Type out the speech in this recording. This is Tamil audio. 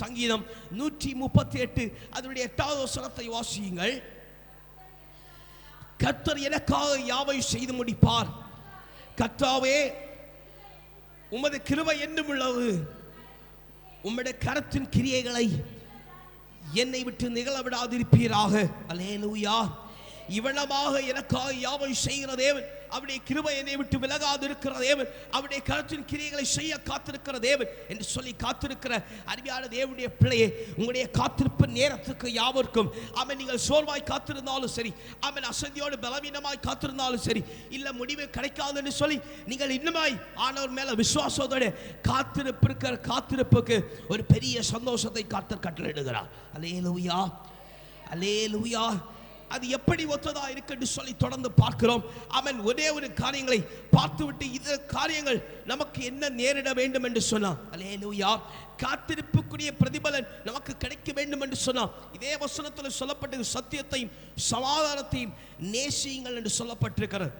சங்கீதம் நூற்றி முப்பத்தி எட்டு அதனுடைய எட்டாவது வசனத்தை வாசியுங்கள். கர்த்தர் எனக்காக யாவை செய்து முடிப்பார்? கர்த்தாவே உமது கிருபை என்னும் உள்ளது. உம்முடைய கரத்தின் கிரியைகளை என்னை விட்டு நிகழ விடாதிருப்பீராக யார் இவ்வளவாக எனக்காக யாவை செய்கிற தேவன். அவருடைய கிருபை என்னை விட்டு விலகாது இருக்கிற தேவன். அவருடைய கருத்தின் கிரியைகளை செய்ய காத்திருக்கிற தேவன் என்று சொல்லி காத்திருக்கிற அருமையான தேவனுடைய பிள்ளையே உங்களுடைய காத்திருப்பு நேரத்துக்கு யாவருக்கும். அவன் நீங்கள் சோர்வாய் காத்திருந்தாலும் சரி அவன் அசதியோடு பலவீனமாய் காத்திருந்தாலும் சரி இல்ல முடிவு கிடைக்காதுன்னு சொல்லி நீங்கள் இன்னுமாய் ஆனவர் மேல விசுவாசத்தோட காத்திருப்பு இருக்கிற காத்திருப்புக்கு ஒரு பெரிய சந்தோஷத்தை காத்தர் கட்டளையிடுகிறார். அலே லூயா அது எப்படி ஒத்ததா இருக்குன்னு சொல்லி தொடர்ந்து பார்க்கிறோம். அவன் ஒரே ஒரு காரியங்களை பார்த்துவிட்டு இது காரியங்கள் நமக்கு என்ன நேரிட வேண்டும் என்று சொன்னான். அலேலூயா காத்திருப்புக்குரிய பிரதிபலன் நமக்கு கிடைக்க வேண்டும் என்று சொன்னான். இதே வசனத்தில் சொல்லப்பட்ட சத்தியத்தையும் சமாதானத்தையும் நேசியுங்கள் என்று சொல்லப்பட்டிருக்கிறது.